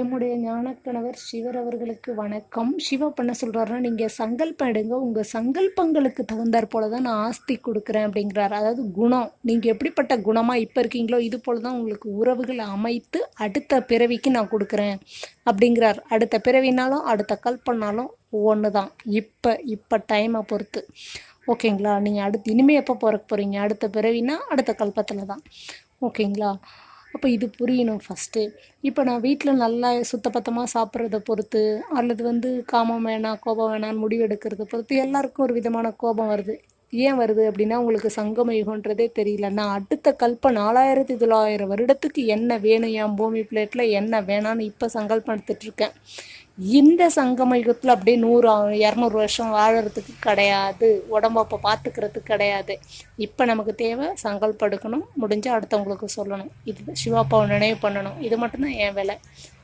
எம்முடைய ஞானக்கணவர் சிவர் அவர்களுக்கு வணக்கம். சிவா பண்ண சொல்கிறாருன்னா நீங்கள் சங்கல்பம் எடுங்க. உங்கள் சங்கல்பங்களுக்கு தகுந்தாற் போல தான் நான் ஆஸ்தி கொடுக்குறேன் அப்படிங்கிறார். அதாவது குணம். நீங்கள் எப்படிப்பட்ட குணமாக இப்போ இருக்கீங்களோ இது போல தான் உங்களுக்கு உறவுகளை அமைத்து அடுத்த பிறவிக்கு நான் கொடுக்குறேன் அப்படிங்கிறார். அடுத்த பிறவினாலும் அடுத்த கல்பனாலும் ஒன்று தான் இப்போ இப்போ டைமை பொறுத்து. ஓகேங்களா? நீங்கள் அடுத்து இனிமேல் எப்போ பிறக்க போகிறீங்க அடுத்த பிறவினா அடுத்த கல்பத்தில் தான் ஓகேங்களா? அப்போ இது புரியணும் ஃபஸ்ட்டு இப்போ நான் வீட்டில் நல்லா சுத்தபத்தமாக சாப்பிட்றத பொறுத்து அல்லது வந்து காமம் வேணாம் கோபம் வேணான்னு முடிவு எடுக்கிறத பொறுத்து எல்லாருக்கும் ஒரு விதமான கோபம் வருது. ஏன் வருது அப்படின்னா உங்களுக்கு சங்கம யுகன்றதே தெரியல. நான் அடுத்த கல்ப நாலாயிரத்தி தொள்ளாயிரம் வருடத்துக்கு என்ன வேணும்? என் பூமி பிளேட்டில் என்ன வேணான்னு இப்போ சங்கல்பம் இருக்கேன் இந்த சங்கம யுகத்தில் அப்படியே நூறு இரநூறு வருஷம் வாழறதுக்கு கிடையாது. உடம்ப அப்போ பார்த்துக்கிறதுக்கு கிடையாது. இப்போ நமக்கு தேவை சங்கல்பம் எடுக்கணும் முடிஞ்சால் அடுத்தவங்களுக்கு சொல்லணும். இது சிவாப்பாவை நினைவு பண்ணணும். இது மட்டும்தான் என் வேலை.